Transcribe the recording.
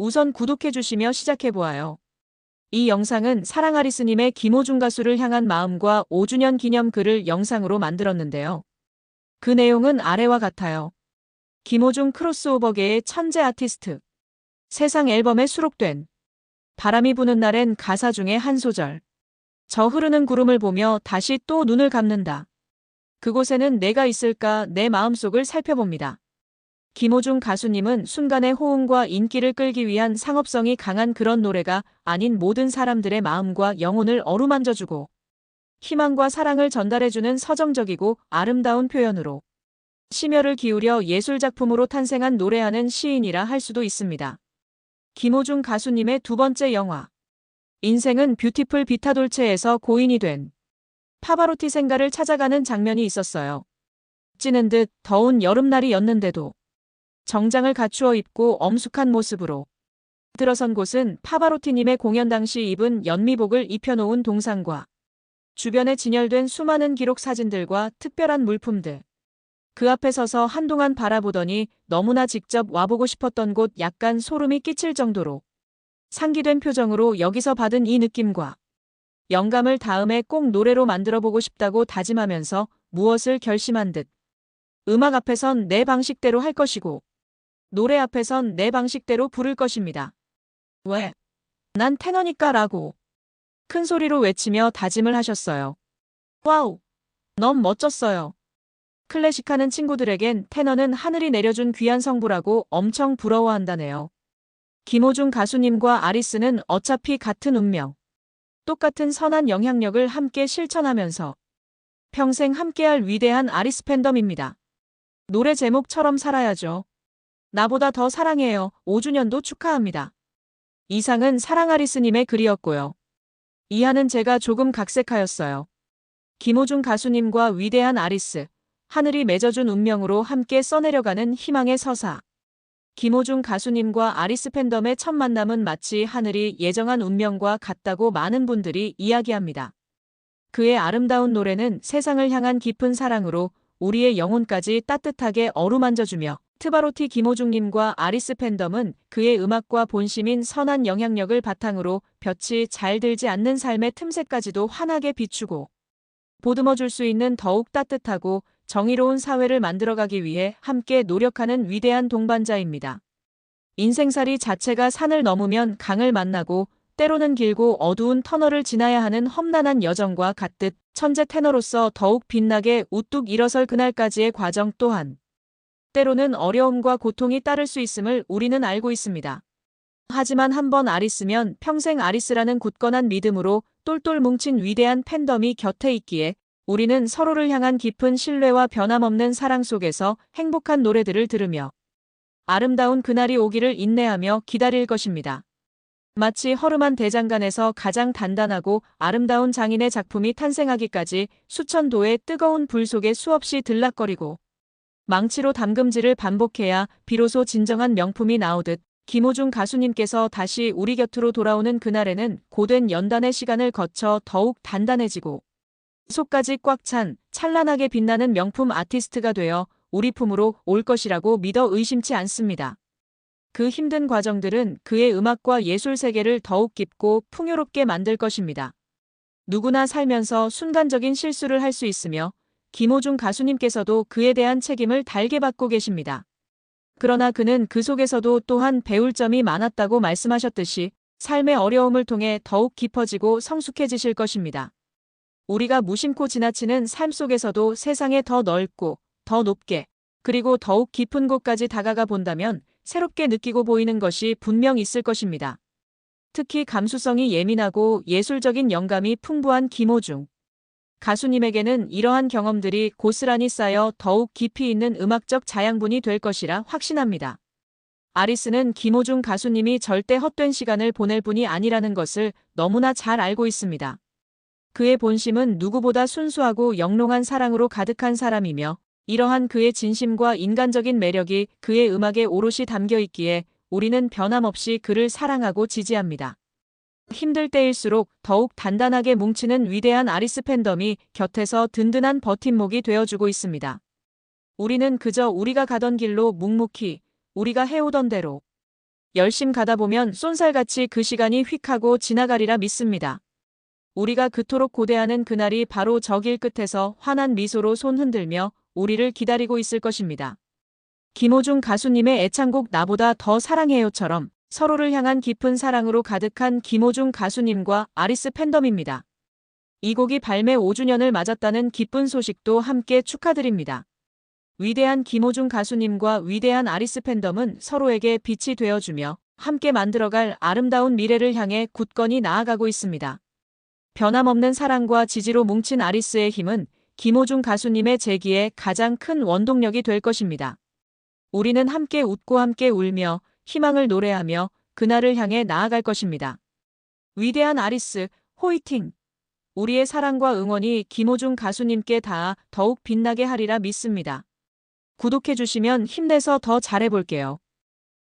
우선 구독해주시며 시작해보아요. 이 영상은 사랑아리스님의 김호중 가수를 향한 마음과 5주년 기념 글을 영상으로 만들었는데요. 그 내용은 아래와 같아요. 김호중 크로스오버계의 천재 아티스트. 세상 앨범에 수록된 바람이 부는 날엔 가사 중에 한 소절. 저 흐르는 구름을 보며 다시 또 눈을 감는다. 그곳에는 내가 있을까 내 마음속을 살펴봅니다. 김호중 가수님은 순간의 호응과 인기를 끌기 위한 상업성이 강한 그런 노래가 아닌 모든 사람들의 마음과 영혼을 어루만져주고 희망과 사랑을 전달해주는 서정적이고 아름다운 표현으로 심혈을 기울여 예술작품으로 탄생한 노래하는 시인이라 할 수도 있습니다. 김호중 가수님의 두 번째 영화 인생은 뷰티풀 비타돌체에서 고인이 된 파바로티 생가를 찾아가는 장면이 있었어요. 찌는 듯 더운 여름날이었는데도 정장을 갖추어 입고 엄숙한 모습으로 들어선 곳은 파바로티님의 공연 당시 입은 연미복을 입혀놓은 동상과 주변에 진열된 수많은 기록 사진들과 특별한 물품들. 그 앞에 서서 한동안 바라보더니 너무나 직접 와보고 싶었던 곳 약간 소름이 끼칠 정도로 상기된 표정으로 여기서 받은 이 느낌과 영감을 다음에 꼭 노래로 만들어 보고 싶다고 다짐하면서 무엇을 결심한 듯 음악 앞에선 내 방식대로 할 것이고 노래 앞에선 내 방식대로 부를 것입니다. 왜? 난 테너니까 라고 큰 소리로 외치며 다짐을 하셨어요. 와우! 너무 멋졌어요. 클래식하는 친구들에겐 테너는 하늘이 내려준 귀한 성부라고 엄청 부러워한다네요. 김호중 가수님과 아리스는 어차피 같은 운명, 똑같은 선한 영향력을 함께 실천하면서 평생 함께할 위대한 아리스 팬덤입니다. 노래 제목처럼 살아야죠. 나보다 더 사랑해요. 5주년도 축하합니다. 이상은 사랑아리스님의 글이었고요. 이하는 제가 조금 각색하였어요. 김호중 가수님과 위대한 아리스, 하늘이 맺어준 운명으로 함께 써내려가는 희망의 서사. 김호중 가수님과 아리스 팬덤의 첫 만남은 마치 하늘이 예정한 운명과 같다고 많은 분들이 이야기합니다. 그의 아름다운 노래는 세상을 향한 깊은 사랑으로 우리의 영혼까지 따뜻하게 어루만져주며 트바로티 김호중님과 아리스 팬덤은 그의 음악과 본심인 선한 영향력을 바탕으로 볕이 잘 들지 않는 삶의 틈새까지도 환하게 비추고 보듬어줄 수 있는 더욱 따뜻하고 정의로운 사회를 만들어가기 위해 함께 노력하는 위대한 동반자입니다. 인생살이 자체가 산을 넘으면 강을 만나고 때로는 길고 어두운 터널을 지나야 하는 험난한 여정과 같듯 천재 테너로서 더욱 빛나게 우뚝 일어설 그날까지의 과정 또한 때로는 어려움과 고통이 따를 수 있음을 우리는 알고 있습니다. 하지만 한번 아리스면 평생 아리스라는 굳건한 믿음으로 똘똘 뭉친 위대한 팬덤이 곁에 있기에 우리는 서로를 향한 깊은 신뢰와 변함없는 사랑 속에서 행복한 노래들을 들으며 아름다운 그날이 오기를 인내하며 기다릴 것입니다. 마치 허름한 대장간에서 가장 단단하고 아름다운 장인의 작품이 탄생하기까지 수천 도의 뜨거운 불 속에 수없이 들락거리고 망치로 담금질을 반복해야 비로소 진정한 명품이 나오듯 김호중 가수님께서 다시 우리 곁으로 돌아오는 그날에는 고된 연단의 시간을 거쳐 더욱 단단해지고 속까지 꽉 찬 찬란하게 빛나는 명품 아티스트가 되어 우리 품으로 올 것이라고 믿어 의심치 않습니다. 그 힘든 과정들은 그의 음악과 예술 세계를 더욱 깊고 풍요롭게 만들 것입니다. 누구나 살면서 순간적인 실수를 할 수 있으며 김호중 가수님께서도 그에 대한 책임을 달게 받고 계십니다. 그러나 그는 그 속에서도 또한 배울 점이 많았다고 말씀하셨듯이 삶의 어려움을 통해 더욱 깊어지고 성숙해지실 것입니다. 우리가 무심코 지나치는 삶 속에서도 세상에 더 넓고 더 높게 그리고 더욱 깊은 곳까지 다가가 본다면 새롭게 느끼고 보이는 것이 분명 있을 것입니다. 특히 감수성이 예민하고 예술적인 영감이 풍부한 김호중. 가수님에게는 이러한 경험들이 고스란히 쌓여 더욱 깊이 있는 음악적 자양분이 될 것이라 확신합니다. 아리스는 김호중 가수님이 절대 헛된 시간을 보낼 분이 아니라는 것을 너무나 잘 알고 있습니다. 그의 본심은 누구보다 순수하고 영롱한 사랑으로 가득한 사람이며 이러한 그의 진심과 인간적인 매력이 그의 음악에 오롯이 담겨 있기에 우리는 변함없이 그를 사랑하고 지지합니다. 힘들 때일수록 더욱 단단하게 뭉치는 위대한 아리스 팬덤이 곁에서 든든한 버팀목이 되어주고 있습니다. 우리는 그저 우리가 가던 길로 묵묵히 우리가 해오던 대로 열심 가다 보면 쏜살같이 그 시간이 휙 하고 지나가리라 믿습니다. 우리가 그토록 고대하는 그날이 바로 저 길 끝에서 환한 미소로 손 흔들며 우리를 기다리고 있을 것입니다. 김호중 가수님의 애창곡 나보다 더 사랑해요처럼 서로를 향한 깊은 사랑으로 가득한 김호중 가수님과 아리스 팬덤입니다. 이 곡이 발매 5주년을 맞았다는 기쁜 소식도 함께 축하드립니다. 위대한 김호중 가수님과 위대한 아리스 팬덤은 서로에게 빛이 되어주며 함께 만들어갈 아름다운 미래를 향해 굳건히 나아가고 있습니다. 변함없는 사랑과 지지로 뭉친 아리스의 힘은 김호중 가수님의 재기에 가장 큰 원동력이 될 것입니다. 우리는 함께 웃고 함께 울며 희망을 노래하며 그날을 향해 나아갈 것입니다. 위대한 아리스, 호이팅! 우리의 사랑과 응원이 김호중 가수님께 닿아 더욱 빛나게 하리라 믿습니다. 구독해주시면 힘내서 더 잘해볼게요.